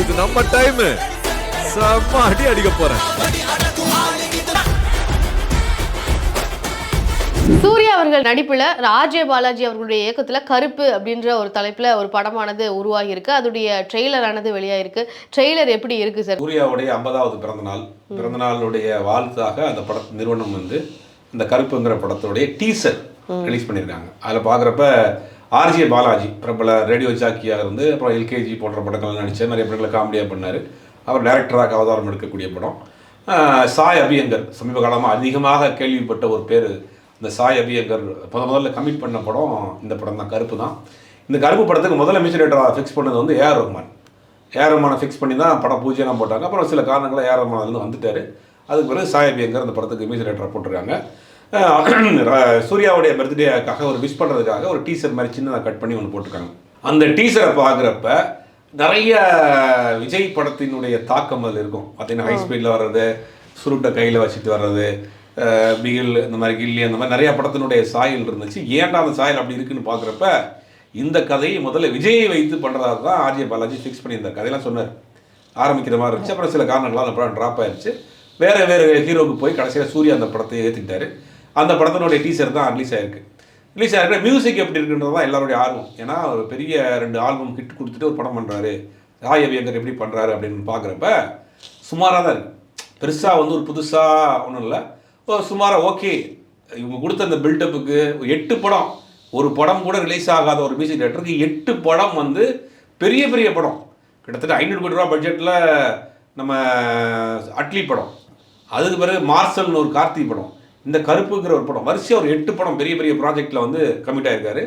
இது நம்ம டைம் செம்ம அடி அடிக்க போறேன். சூர்யா அவர்கள் நடிப்புல ராஜே பாலாஜி அவர்களுடைய இயக்கத்துல கருப்பு அப்படின்ற ஒரு தலைப்புல ஒரு படமானது உருவாகி இருக்கு அதோடைய ட்ரெய்லர் ஆனது வெளியாயிருக்கு. ட்ரெய்லர் எப்படி இருக்கு சார் சூர்யாவுடைய ஐம்பதாவது பிறந்தநாள். பிறந்தநாளுடைய வாழ்த்தாக அந்த பட நிறுவனம் வந்து இந்த கருப்புங்கிற படத்துடைய டீசர் ரிலீஸ் பண்ணியிருக்காங்க. அதில் பார்க்குறப்ப ஆர்ஜே பாலாஜி பிரபல ரேடியோ ஜாக்கியாக இருந்து அப்புறம் எல்கேஜி போன்ற படங்கள் நடித்த நிறைய படங்களை காமெடியாக பண்ணார். அவர் டைரக்டராக அவதாரம் எடுக்கக்கூடிய படம். சாய் அபியங்கர் சமீப காலமாக அதிகமாக கேள்விப்பட்ட ஒரு பேர். இந்த சாய் அபியங்கர் முத முதல்ல கமிட் பண்ண படம் இந்த படம் தான் கருப்பு தான். இந்த கருப்பு படத்துக்கு முதல்ல மியூசிக் ஃபிக்ஸ் பண்ணது வந்து A R Rahman A R ரஹ்மானை fix பண்ணி தான் படம் பூஜைலாம் போட்டாங்க. அப்புறம் சில காரணங்களாக ஏஆர் ரஹ்மான் வந்துட்டார். அதுக்கு பிறகு சாய் அபியங்கர் அந்த படத்துக்கு மியூசிக் டைரக்டர் போட்டிருக்காங்க. சூர்யாவுடைய பர்த்டேக்காக ஒரு விஷ் பண்ணுறதுக்காக ஒரு டீசர் மாதிரி சின்னதாக கட் பண்ணி ஒன்று போட்டிருக்காங்க. அந்த டீசரை பார்க்குறப்ப நிறைய விஜய் படத்தினுடைய தாக்கம் அதில் இருக்கும். பார்த்தீங்கன்னா ஹை ஸ்பீடில் வர்றது சுருட்டை கையில் வச்சுட்டு வர்றது பிகில் இந்த மாதிரி கில்லி அந்த மாதிரி நிறைய படத்தினுடைய சாயல் இருந்துச்சு. ஏன்டா அந்த சாயல் அப்படி இருக்குன்னு பார்க்குறப்ப இந்த கதையை முதல்ல விஜயை வைத்து பண்ணுறதா தான் ஆர்ஜே பாலாஜி ஃபிக்ஸ் பண்ணி இந்த கதையெல்லாம் சொன்னார். ஆரம்பிக்கிற மாதிரி இருந்துச்சு. அப்புறம் சில காரணங்களால் அந்த படம் ட்ராப் ஆயிருச்சு. வேற வேற ஹீரோவுக்கு போய் கடைசியில் சூர்யா அந்த படத்தை ஏற்றிக்கிட்டாரு அந்த படத்தினுடைய டீசர் தான் ரிலீஸ் ஆயிருக்கு. ரிலீஸ் ஆகிருக்கிற மியூசிக் எப்படி இருக்குன்றது தான் எல்லாருடைய ஆர்வம். ஏன்னா ஒரு பெரிய ரெண்டு ஆல்பம் ஹிட் கொடுத்துட்டு ஒரு படம் பண்ணுறாரு ராய் அபியங்கர் எப்படி பண்ணுறாரு அப்படின்னு பார்க்குறப்ப சுமாராக தான் இருக்குது பெருசாக வந்து ஒரு புதுசாக ஒன்றும் இல்லை. சுமாராக ஓகே இவங்க கொடுத்த அந்த பில்டப்புக்கு எட்டு படம். ஒரு படம் கூட ரிலீஸ் ஆகாத ஒரு மியூசிக் டேரக்டருக்கு எட்டு படம் வந்து பெரிய பெரிய படம். கிட்டத்தட்ட ஐநூறு கோடி ரூபா பட்ஜெட்டில் நம்ம அட்லி படம். அதுக்கு பிறகு மார்சல்னு ஒரு கார்த்தி படம். இந்த கருப்புங்கிற ஒரு படம். வரிசையாக ஒரு எட்டு படம் பெரிய பெரிய ப்ராஜெக்டில் வந்து கமிட் ஆயிருக்காரு.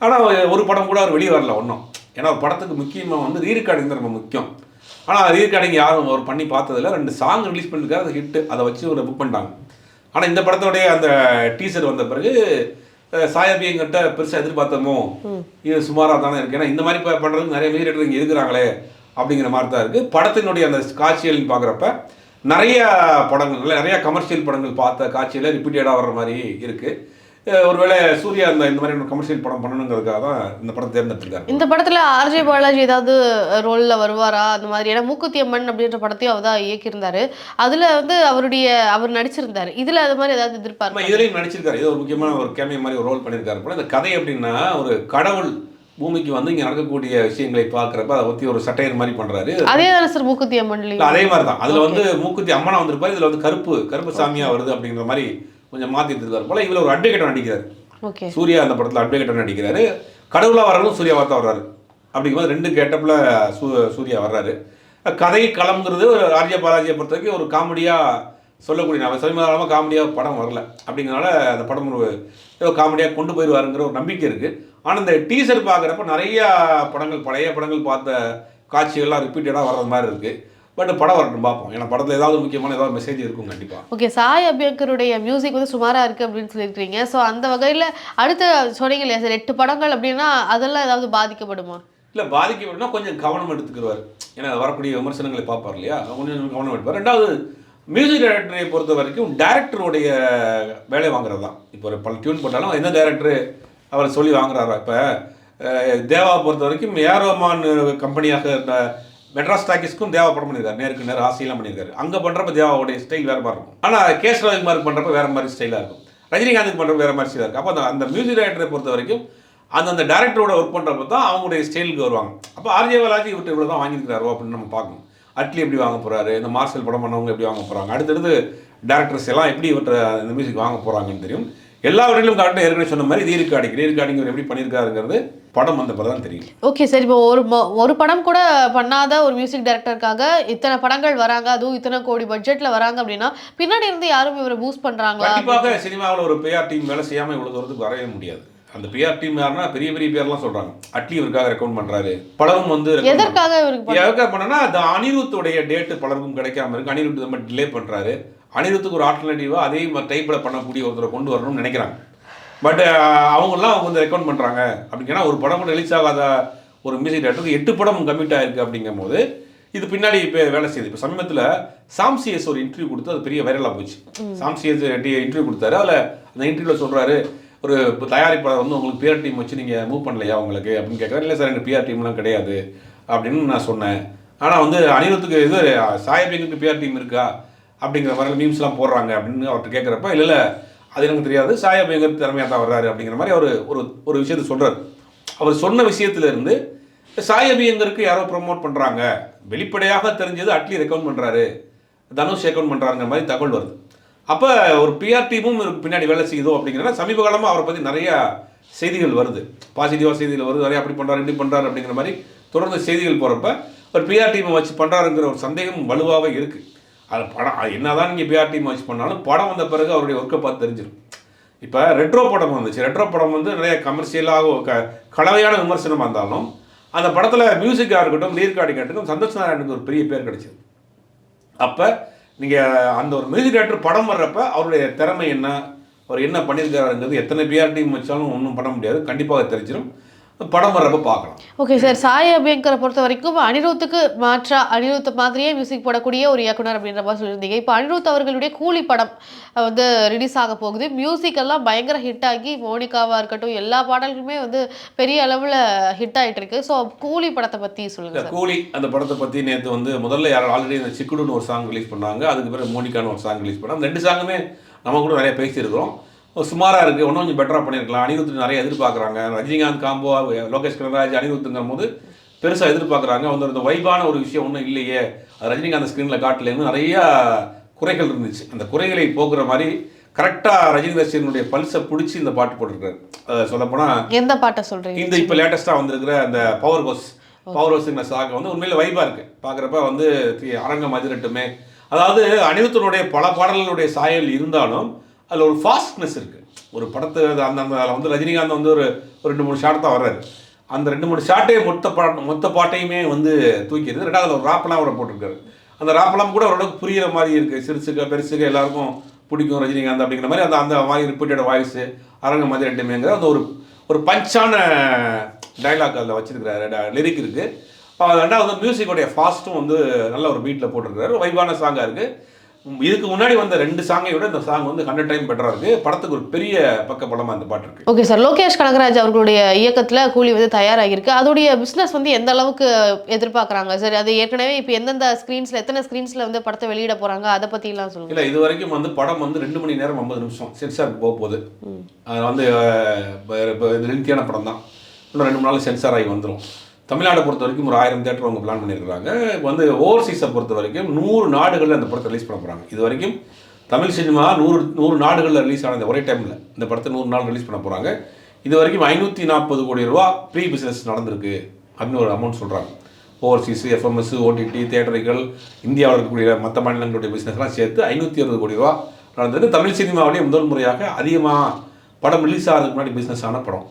ஆனால் ஒரு படம் கூட அவர் வெளியே வரல ஒன்றும் ஏன்னா ஒரு படத்துக்கு முக்கியமாக வந்து ரீரெக்கார்டிங் தான் ரொம்ப முக்கியம். ஆனால் ரீரெக்கார்டிங் யாரும் அவர் பண்ணி பார்த்ததில்ல. ரெண்டு சாங் ரிலீஸ் பண்ணிருக்காரு அது ஹிட்டு அதை வச்சு ஒரு புக் பண்ணிட்டாங்க. ஆனால் இந்த படத்தோடைய அந்த டீசர் வந்த பிறகு சாயாபியங்கிட்ட பெருசாக எதிர்பார்த்தோமோ இது சுமாராக தானே இருக்கு. ஏன்னா இந்த மாதிரி ப- பண்றதுக்கு நிறைய மீறிட்டு இங்கே இருக்கிறாங்களே அப்படிங்கிற மாதிரி தான் இருக்குது படத்தினுடைய அந்த காட்சிகள் பார்க்குறப்ப நிறைய படங்கள் நிறைய கமர்ஷியல் படங்கள் பார்த்த காட்சியில் ரிப்பீட்டடாக வர்ற மாதிரி இருக்குது ஒருவேளை சூர்யா இந்த இந்த மாதிரி கமர்ஷியல் படம் பண்ணணுங்கிறதுக்காக தான் இந்த படம் தேர்ந்தெடுத்திருக்காரு. இந்த படத்துல ஆர்ஜே பாலாஜி ஏதாவது ரோல்ல வருவாரா? அந்த மாதிரி ஏன்னா மூக்குத்தி அம்மன் அப்படின்ற படத்தையும் அவர் தான் இயக்கியிருந்தாரு. அதுல வந்து அவருடைய அவர் நடிச்சிருந்தாரு. இதுல அது மாதிரி ஏதாவது எதிர்பார்ப்பு? இதுலையும் நடிச்சிருக்காரு. இது ஒரு முக்கியமான ஒரு கேமிய மாதிரி ஒரு ரோல் பண்ணியிருக்காரு போல. இந்த கதை எப்படின்னா ஒரு கடவுள் பூமிக்கு வந்து இங்கே நடக்கக்கூடிய விஷயங்களை பார்க்குறப்ப அதை பற்றி ஒரு சட்டையர் மாதிரி பண்ணுறாரு அதே தானே சார் மூக்குத்தி அம்மன்லயும் அதே மாதிரி தான் அதில் வந்து மூக்குத்தி அம்மனா வந்திருப்பாரு இதில் வந்து கருப்பு கருப்பு சாமியா வருது அப்படிங்கிற மாதிரி கொஞ்சம் மாற்றி எடுத்துருக்காரு போல. இதில் ஒரு அட்வொகேட்டாக நடிக்கிறார். சூர்யா அந்த படத்தில் அட்வொகேட்டாக நடிக்கிறாரு. கடவுளாக வரணும் சூர்யாவாக தான் வர்றாரு. அப்படிங்கும்போது ரெண்டு கேட்டப்பில் சூ சூர்யா வர்றாரு. கதை களம்ங்கிறது ஒரு ஆர்யா பாலாஜியை பொறுத்த வரைக்கும் ஒரு காமெடியாக சொல்லக்கூடிய நம்ம சமீபகாலமாக காமெடியாக படம் வரல. அப்படிங்கிறனால அந்த படம் ஒரு ஏதோ காமெடியாக கொண்டு போயிடுவாருங்கிற ஒரு நம்பிக்கை இருக்குது ஆனால் இந்த டீசர் பார்க்குறப்ப நிறைய படங்கள் பழைய படங்கள் பார்த்த காட்சிகள்லாம் ரிப்பீட்டடாக வர்றது மாதிரி இருக்குது பட் படம் வரட்டும் பார்ப்போம். ஏன்னா படத்தில் ஏதாவது முக்கியமான ஏதாவது மெசேஜ் இருக்கும் கண்டிப்பாக ஓகே சாய் அபியங்கருடைய மியூசிக் வந்து சுமாரா இருக்கு அப்படின்னு சொல்லியிருக்கீங்க ஸோ அந்த வகையில அடுத்த சொன்னீங்க இல்லையா சார் எட்டு படங்கள் அப்படின்னா அதெல்லாம் ஏதாவது பாதிக்கப்படுமா? இல்லை பாதிக்கப்படுனா கொஞ்சம் கவனம் எடுத்துக்கிடுவார் ஏன்னா வரக்கூடிய விமர்சனங்களை பார்ப்பார் இல்லையா? கொஞ்சம் கவனம் எடுப்பார். ரெண்டாவது மியூசிக் டைரக்டரை பொறுத்த வரைக்கும் டேரக்டருடைய வேலை வாங்குறது தான் இப்போ ஒரு பல டியூன் போட்டாலும் எந்த டேரக்டர் அவர் சொல்லி வாங்குறாரா இப்போ? தேவா பொறுத்த வரைக்கும் ஏரோமான் கம்பெனியாக இருந்த மெட்ராஸ் டாக்கிஸ்க்கும் தேவா படம் பண்ணியிருக்காரு. நேருக்கு நேரம் ஆசையெல்லாம் பண்ணியிருக்காரு. அங்கே பண்ணுறப்ப தேவாவுடைய ஸ்டைல் வேறு மாதிரி இருக்கும். ஆனால் கேஸ் ரவிக்குமாருக்கு பண்ணுறப்ப வேறு மாதிரி ஸ்டைலாக இருக்கும். ரஜினிகாந்துக்கு பண்ணுறப்ப வேறு மாதிரி ஸ்டைலாக இருக்கும். அப்போ அந்த அந்த மியூசிக் டைரக்டரை பொறுத்த வரைக்கும் அந்தந்த டேரக்டரோட ஒர்க் பண்ணுறப்ப தான் அவங்களுடைய ஸ்டைலுக்கு வருவாங்க. அப்போ ஆர்ஜே பாலாஜி இவர்கிட்ட இவ்வளோ தான் வாங்கியிருக்கிறாரோ அப்படின்னு நம்ம பார்க்கணும். அட்லி எப்படி வாங்க போகிறாரு இந்த மார்ஷல் படம் பண்ணவங்க எப்படி வாங்க போகிறாங்க அடுத்தடுத்து டேரக்டர்ஸ் எல்லாம் எப்படி இவர்கிட்ட இந்த மியூசிக் வாங்க போகிறாங்கன்னு தெரியும். எல்லாவற்றிலும் கரெக்டாக ஏற்கனவே சொன்ன மாதிரி ரீ ரெக்கார்டிங் ரீ ரெக்கார்டிங் எப்படி பண்ணியிருக்காருங்கிறது படம் வந்த பிறகு தான் தெரியும். ஓகே சார் இப்போ ஒரு ஒரு படம் கூட பண்ணாத ஒரு மியூசிக் டைரக்டருக்காக இத்தனை படங்கள் வராங்க அதுவும் இத்தனை கோடி பட்ஜெட்ல வராங்க அப்படின்னா பின்னாடி இருந்து யாரும் இவரை பூஸ்ட் பண்றாங்களா? கண்டிப்பாக சினிமாவில் ஒரு பிஆர் டீம் வேலை செய்யாமல் இவ்வளோ தூரத்துக்கு வரவே முடியாது. அந்த பிஆர் டீம் யாருன்னா பெரிய பெரிய பேர்லாம் சொல்கிறாங்க அட்லி இவருக்காக ரெக்கமெண்ட் பண்ணுறாரு படமும் வந்து எதற்காக இவருக்கு பண்ண- எதுக்காக பண்ணனா அந்த அனிருத்துடைய டேட்டு பலருக்கும் கிடைக்காம இருக்கு. அனிருத் ரொம்ப டிலே பண்றாரு. அனிருத்துக்கு ஒரு ஆல்டர்னேட்டிவா அதே மாதிரி டைப்பில் பண்ணக்கூடிய ஒருத்தரை கொண்டு வரணும்னு நினைக்கிறாங்க. பட் அவங்கெல்லாம் அவங்க வந்து ரெக்கமெண்ட் பண்றாங்க. அப்படிங்கன்னா ஒரு படம் கூட ரிலீஸ் ஆகாத ஒரு மியூசிக் டேரக்டருக்கு எட்டு படம் கமிட் ஆயிருக்கு அப்படிங்கும் போது இது பின்னாடி இப்போ வேலை செய்யுது. இப்போ சமீபத்தில் சாம்சிஎஸ் ஒரு இன்டர்வியூ கொடுத்து அது பெரிய வைரலாக போச்சு. சாம்சிஎஸ் இன்டர்வியூ கொடுத்தாரு. அதில் அந்த இன்டர்வியூவில் சொல்றாரு ஒரு இப்போ தயாரிப்பாளர் வந்து உங்களுக்கு பிஆர் டீம் வச்சு நீங்கள் மூவ் பண்ணலையா உங்களுக்கு? அப்படின்னு கேட்குறாரு இல்லை சார் எனக்கு பிஆர் டீம்லாம் கிடையாது. அப்படின்னு நான் சொன்னேன். ஆனால் வந்து அனிருத்துக்கு இது சாயபிங்குக்கு பிஆர் டீம் இருக்கா? அப்படிங்கிற மாதிரி மீம்ஸ்லாம் போடுறாங்க அப்படின்னு அவர்கிட்ட கேட்குறப்ப இல்லை இல்லை அது எனக்கு தெரியாது. சாயபிங்கர் திறமையாக தான் வர்றாரு அப்படிங்கிற மாதிரி அவர் ஒரு ஒரு விஷயத்தை சொல்கிறார் அவர் சொன்ன விஷயத்துலேருந்து சாயபியங்கருக்கு யாரோ ப்ரோமோட் பண்ணுறாங்க வெளிப்படையாக தெரிஞ்சது அட்லி ரெக்கமெண்ட் பண்ணுறாரு தனுஷ் ரெக்கமெண்ட் பண்ணுறாருங்கிற மாதிரி தகவல் வருது. அப்போ ஒரு பிஆர் டீமும் இவருக்கு பின்னாடி வேலை செய்யுதோ அப்படிங்கிறத சமீப காலமாக அவரை பற்றி நிறையா செய்திகள் வருது. பாசிட்டிவாக செய்திகள் வருது. நிறையா அப்படி பண்ணுறாரு இப்படி பண்ணுறாரு அப்படிங்கிற மாதிரி தொடர்ந்து செய்திகள் போகிறப்ப ஒரு பிஆர் டீமை வச்சு பண்ணுறாருங்கிற ஒரு சந்தேகம் வலுவாகவே இருக்குது அது படம் அது என்னதான் நீங்கள் பிஆர்டி மேட்ச் பண்ணாலும் படம் வந்த பிறகு அவருடைய ஒர்க்கை பார்த்து தெரிஞ்சிடும் இப்போ ரெட்ரோ படம் வந்துச்சு. ரெட்ரோ படம் வந்து நிறைய கமர்ஷியலாக க கலவையான விமர்சனமாக இருந்தாலும் அந்த படத்தில் மியூசிக்காக இருக்கட்டும் லீர்காடி இருக்கட்டும் சந்தோஷ் நாராயணுக்கு ஒரு பெரிய பேர் கிடைச்சது. அப்போ நீங்கள் அந்த ஒரு மியூசிக் டேரக்டர் படம் வர்றப்ப அவருடைய திறமை என்ன? அவர் என்ன பண்ணியிருக்காருங்கிறது எத்தனை பிஆர்டி வச்சாலும் ஒன்றும் பண்ண முடியாது. கண்டிப்பாக தெரிஞ்சிடும் படம் வர்றப்ப பார்க்கலாம். ஓகே சார் சாய் அபியங்கரை பொறுத்த வரைக்கும் அனிருத்துக்கு மாற்றா அனிருத் மாதிரியே மியூசிக் போடக்கூடிய ஒரு இயக்குனர் அப்படின்ற மாதிரி சொல்லியிருந்தீங்க. இப்போ அனிருத் அவர்களுடைய கூலி படம் வந்து ரிலீஸ் ஆக போகுது. மியூசிக் எல்லாம் பயங்கர ஹிட் ஆகி மோனிகாவாக இருக்கட்டும் எல்லா பாடல்களுமே வந்து பெரிய அளவில் ஹிட் ஆயிட்டு இருக்கு. ஸோ கூலி படத்தை பற்றி சொல்லுங்க இந்த சார் கூலி அந்த படத்தை பற்றி நேற்று வந்து முதல்ல யாரும் ஆல்ரெடி இந்த சிக்குடுன்னு ஒரு சாங் ரிலீஸ் பண்ணாங்க. அதுக்கு பிறகு மோனிகான்னு ஒரு சாங் ரிலீஸ் பண்ணாங்க. ரெண்டு சாங்குமே நம்ம கூட நிறைய பேசியிருக்கிறோம். சுமாராக இருக்குது இன்னும் கொஞ்சம் பெட்டராக பண்ணியிருக்கலாம் அனிருத் நிறைய எதிர்பார்க்குறாங்க. ரஜினிகாந்த் காம்போ லோகேஷ் கனராஜ் அனிருத்துங்கும் போது பெருசாக எதிர்பார்க்குறாங்க. வந்து அந்த வைபான ஒரு விஷயம் ஒன்றும் இல்லையே. அது ரஜினிகாந்த் ஸ்க்ரீனில் காட்டலன்னு நிறையா குறைகள் இருந்துச்சு. அந்த குறைகளை போக்குற மாதிரி கரெக்டாக ரஜினி ரசிகனுடைய பல்ஸை பிடிச்சி இந்த பாட்டு போட்டிருக்காரு. சொல்லப்போனால் எந்த பாட்டை சொல்றீங்க? இந்த இப்போ லேட்டஸ்ட்டாக வந்திருக்கிற அந்த பவர் கோஸ் பவர் கோஸ்ங்கிற சாக வந்து உண்மையில வைபாக இருக்கு. பார்க்குறப்ப வந்து அரங்கம் அதிரட்டுமே. அதாவது அனிருத்தனுடைய பல பாடல்களுடைய சாயல் இருந்தாலும் அதில் ஒரு ஃபாஸ்ட்னஸ் இருக்குது ஒரு படத்தை அந்த அந்த அதில் வந்து ரஜினிகாந்த் வந்து ஒரு ஒரு ரெண்டு மூணு ஷாட் தான் வர்றாரு. அந்த ரெண்டு மூணு ஷாட்டே மொத்த பாட் மொத்த பாட்டையுமே வந்து தூக்கிடுது. ரெண்டாவது ஒரு ராப்பெல்லாம் அவரை போட்டிருக்காரு. அந்த ராப்பெல்லாம் கூட ஓரளவுக்கு புரியிற மாதிரி இருக்குது சிறுசுக பெருசுக எல்லாருக்கும் பிடிக்கும் ரஜினிகாந்த் அப்படிங்கிற மாதிரி அந்த அந்த மாதிரி ரிப்பீட்டட் வாய்ஸு அரங்கம் மாதிரி ரெண்டுமேங்கிற அந்த ஒரு ஒரு பஞ்சான டைலாக் அதில் வச்சிருக்கிறாரு. லிரிக் இருக்குது ரெண்டாவது மியூசிக்கோடைய ஃபாஸ்ட்டும் வந்து நல்ல ஒரு பீட்டில் போட்டிருக்கிறாரு. வைபான சாங்காக இருக்குது இதுக்கு முன்னாடி வந்த ரெண்டு சாங்கை விட இந்த சாங் வந்து ஹண்ட்ரட் டைம் பெட்டராக இருக்குது படத்துக்கு ஒரு பெரிய பக்க படமாக இந்த பாட்டு இருக்குது ஓகே சார் லோகேஷ் கனகராஜ் அவர்களுடைய இயக்கத்துல கூலி வந்து தயாராகிருக்கு அதோடைய பிசினஸ் வந்து எந்த அளவுக்கு எதிர்பார்க்கறாங்க? சார் அது ஏற்கனவே இப்போ எந்தெந்த ஸ்க்ரீன்ஸ்ல எத்தனை ஸ்க்ரீன்ஸ்ல வந்து படத்தை வெளியிட போறாங்க? அதை பத்திலாம் சொல்லுங்க. இல்லை இது வரைக்கும் வந்து படம் வந்து ரெண்டு மணி நேரம் ஐம்பது நிமிஷம். சென்சாருக்கு போக போகுது அது வந்து லென்த்தியான படம் தான் இன்னும் ரெண்டு மூணு நாள் சென்சார் ஆகி வந்துடும் தமிழ்நாட்டை பொறுத்த வரைக்கும் ஒரு ஆயிரம் தேட்டர் அவங்க பிளான் பண்ணியிருக்காங்க வந்து ஓவர்சீஸை பொறுத்த வரைக்கும் நூறு நாடுகளில் அந்த படத்தை ரிலீஸ் பண்ண போகிறாங்க இது வரைக்கும் தமிழ் சினிமா நூறு நூறு நாடுகளில் ரிலீஸ் ஆனது ஒரே டைமில் இந்த படத்தை நூறு நாள் ரிலீஸ் பண்ண போகிறாங்க இது வரைக்கும் ஐநூற்றி நாற்பது கோடி ரூபா ப்ரீ பிஸ்னஸ் நடந்திருக்கு அப்படின்னு ஒரு அமௌண்ட் சொல்கிறாங்க ஓவர்சீஸ் எஃப்எம்எஸ் ஓடிடி தேட்டர்கள் இந்தியாவில் இருக்கக்கூடிய மற்ற மாநிலங்களுடைய பிஸ்னஸ்லாம் சேர்த்து ஐநூற்றி அறுபது கோடி ரூபா நடந்தது தமிழ் சினிமாவிலேயே முதல் முறையாக அதிகமாக படம் ரிலீஸ் ஆகிறதுக்கு முன்னாடி பிஸ்னஸ் ஆன படம்.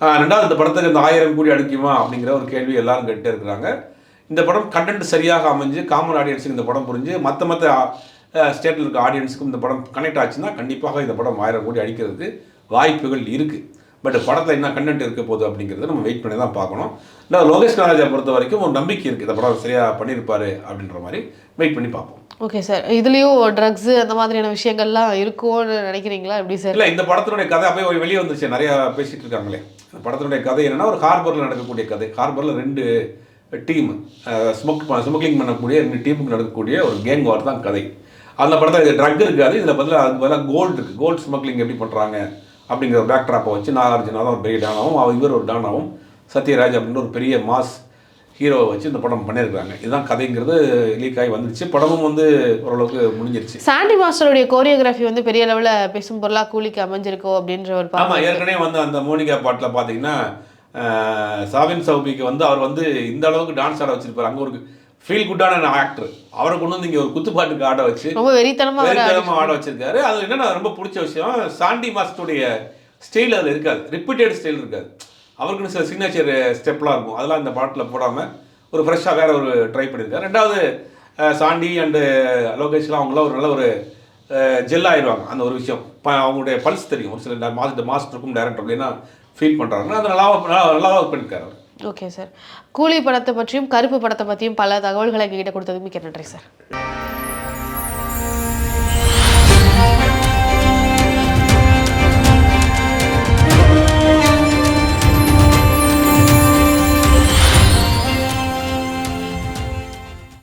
ரெண்டாவது இந்த படத்துக்கு இந்த ஆயிரம் கோடி அடிக்குமா அப்படிங்கிற ஒரு கேள்வி எல்லாரும் கேட்டே இருக்கிறாங்க. இந்த படம் கண்டென்ட் சரியாக அமைஞ்சு காமன் ஆடியன்ஸுக்கு இந்த படம் புரிஞ்சு மற்ற மற்ற ஸ்டேட்டில் இருக்க ஆடியன்ஸுக்கும் இந்த படம் கனெக்ட் ஆச்சுன்னா கண்டிப்பாக இந்த படம் ஆயிரம் கோடி அடிக்கிறதுக்கு வாய்ப்புகள் இருக்குது பட் படத்தில் என்ன கண்டென்ட் இருக்க போகுது அப்படிங்கிறத நம்ம வெயிட் பண்ணி தான் பார்க்கணும். இல்லை லோகேஷ் கனராஜா பொறுத்த வரைக்கும் ஒரு நம்பிக்கை இருக்குது இந்த படம் சரியாக பண்ணியிருப்பாரு அப்படின்ற மாதிரி வெயிட் பண்ணி பார்ப்போம். ஓகே சார் இதுலயும் ட்ரக்ஸ் அந்த மாதிரியான விஷயங்கள்லாம் இருக்கும்னு நினைக்கிறீங்களா? எப்படி சார் இல்லை இந்த படத்தினுடைய கதை அப்படியே வெளியே வந்துருச்சு. நிறைய பேசிட்டு இருக்காங்களே. இந்த படத்தினுடைய கதை என்னன்னா ஒரு ஹார்பரில் நடக்கக்கூடிய கதை. ஹார்பரில் ரெண்டு டீம் ஸ்மோக் ஸ்மோக்லிங் பண்ணக்கூடிய ரெண்டு டீமுக்கு நடக்கக்கூடிய ஒரு கேங் வார் தான் கதை. அந்த படத்தில் இது ட்ரக் இருக்காது. இதில் பதிலாக அதுக்கு பதிலாக கோல்டு இருக்குது கோல்டு ஸ்மக்லிங் எப்படி பண்ணுறாங்க அப்படிங்கிற பேக்ட்ராப்பை வச்சு நாகார்ஜுனா தான் ஒரு பெரிய டானாவும் அவர் இவர் ஒரு டானாவும் சத்யராஜ் அப்படின்னு ஒரு பெரிய மாஸ் ஹீரோவை வச்சு இந்த படம் பண்ணியிருக்காங்க இதுதான் கதைங்கிறது லீக் ஆகி வந்துருச்சு. படமும் வந்து ஓரளவுக்கு முடிஞ்சிருச்சு. சாண்டி மாஸ்டருடைய கோரியோகிராஃபி வந்து பெரிய அளவுல பேசும் பொருளா கூலிக்கு அமைஞ்சிருக்கோ அப்படின்ற ஒரு ஆமா பார்வை ஏற்கனவே வந்து அந்த மோனிகா பாட்டில் பார்த்தீங்கன்னா சாவின் சௌபிக்கு வந்து அவர் வந்து இந்த அளவுக்கு டான்ஸ் ஆட வச்சிருப்பாரு. அங்கே ஒரு ஃபீல் குட்டான ஆக்டர் அவரை கொண்டு வந்து இங்கே ஒரு குத்துப்பாட்டுக்கு ஆட வச்சு ரொம்ப வெறித்தனமா வர வெறித்தனமா ஆட வச்சிருக்காரு. அது என்னன்னா ரொம்ப பிடிச்ச விஷயம். சாண்டி மாஸ்டருடைய ஸ்டைல் அதில் இருக்காது. ரிப்பீட்டட் ஸ்டைல் இருக்காது. அவருக்குன்னு சில சிக்னேச்சர் ஸ்டெப்லாம் இருக்கும். அதெல்லாம் இந்த பாட்டில் போடாமல் ஒரு ஃப்ரெஷ்ஷாக வேற ஒரு ட்ரை பண்ணியிருக்காரு ரெண்டாவது சாண்டி அண்டு லோகேஷ்லாம் அவங்களாம் ஒரு நல்ல ஒரு ஜெல் ஆயிடுவாங்க அந்த ஒரு விஷயம். அவங்களுடைய பல்ஸ் தெரியும். ஒரு சில மாஸ்டர் மாஸ்டருக்கும் டேரக்டர் அப்படின்னா ஃபீல் பண்ணுறாங்கன்னா அது நல்லா நல்லா ஒர்க் பண்ணியிருக்காரு அவர். ஓகே சார் கூலி படத்தை பற்றியும் கருப்பு படத்தை பற்றியும் பல தகவல்களை எங்ககிட்ட கொடுத்ததுக்கு மிக்க நன்றி சார்